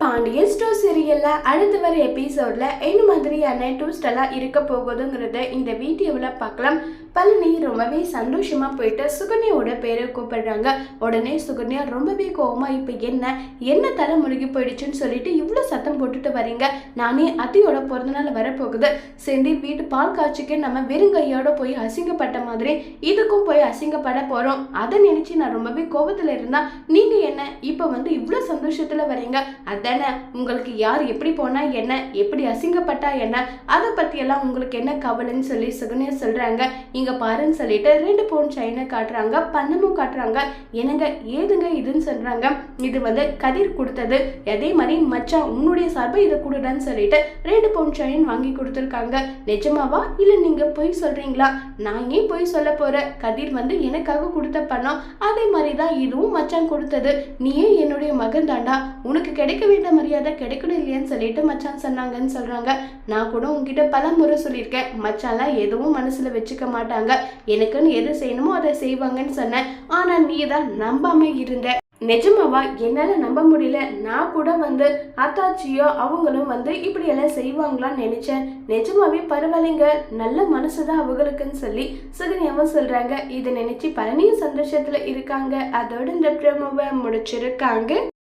Pandian store சீரியல்ல அடுத்து வர எபிசோட்ல என்ன மாதிரியான ட்விஸ்ட் எல்லாம் இருக்க போகுதுங்கிறத இந்த வீடியோவில் பார்க்கலாம். பழனி ரொம்பவே சந்தோஷமா போயிட்டு சுகன்யாவோட பேரை கூப்பிடுறாங்க. உடனே சுகன்யா ரொம்பவே கோவமா இப்போ என்ன? என்ன தலை முழுகி போயிடுச்சுன்னு சொல்லிட்டு இவ்வளோ சத்தம் போட்டுட்டு வரீங்க? நானே அத்தையோட பிறந்தநாள் வரப்போகுது. சேர்ந்து வீட்டு பால் காய்ச்சிக்கு நம்ம வெறுங்கையோட போய் அசிங்கப்பட்ட மாதிரி இதுக்கும் போய் அசிங்கப்பட போறோம். அதை நினைச்சு நான் ரொம்பவே கோபத்துல இருந்தா நீங்க என்ன? இப்போ வந்து இவ்வளோ சந்தோஷத்துல வரீங்க. அதானே? உங்களுக்கு யார் எப்படி போனா என்ன? எப்படி அசிங்கப்பட்டா என்ன? அதை பற்றியெல்லாம் உங்களுக்கு என்ன கவலைன்னு சொல்லி சுகன்யா சொல்றாங்க. நீங்கள் பாருன்னு சொல்லிட்டு ரெண்டு பவுன் செயினை காட்டுறாங்க பணமும் காட்டுறாங்க. என்னங்க ஏதுங்க இதுன்னு சொல்கிறாங்க இது வந்து கதிர் கொடுத்தது. அதே மாதிரி மச்சான் உன்னுடைய சார்பை இதை கொடுடான்னு சொல்லிட்டு ரெண்டு பவுன் செயின் வாங்கி கொடுத்துருக்காங்க. நிஜமாவா? இல்லை நீங்கள் பொய் சொல்கிறீங்களா நான் ஏன் பொய் சொல்ல போகிறேன் கதிர் வந்து எனக்காக கொடுத்த பணம். அதே மாதிரி தான் இதுவும் மச்சான் கொடுத்தது. நீயே என்னுடைய மகன் தாண்டா? உனக்கு கிடைக்க வேண்டிய மரியாதை கிடைக்கணும் இல்லையான்னு சொல்லிட்டு மச்சான் சொன்னாங்கன்னு சொல்கிறாங்க நான் கூட உங்ககிட்ட பல முறை சொல்லியிருக்கேன். மச்சான்லாம் எதுவும் மனசில் வச்சுக்க மாட்டேன் மாட்டாங்க. எனக்குன்னு எது செய்யணுமோ அதை செய்வாங்கன்னு சொன்னேன். ஆனா நீ தான் நம்பாம இருந்த. நிஜமாவா? என்னால நம்ப முடியல. நான் கூட வந்து அத்தாச்சியோ அவங்களும் வந்து இப்படி எல்லாம் செய்வாங்களான்னு நினைச்சேன். நிஜமாவே பரவாயில்லைங்க. நல்ல மனசுதான் அவங்களுக்குன்னு சொல்லி சுகன்யாவும் சொல்றாங்க. இதை நினைச்சு பழனியும் சந்தோஷத்துல இருக்காங்க. அதோட இந்த பிரமோவை முடிச்சிருக்காங்க.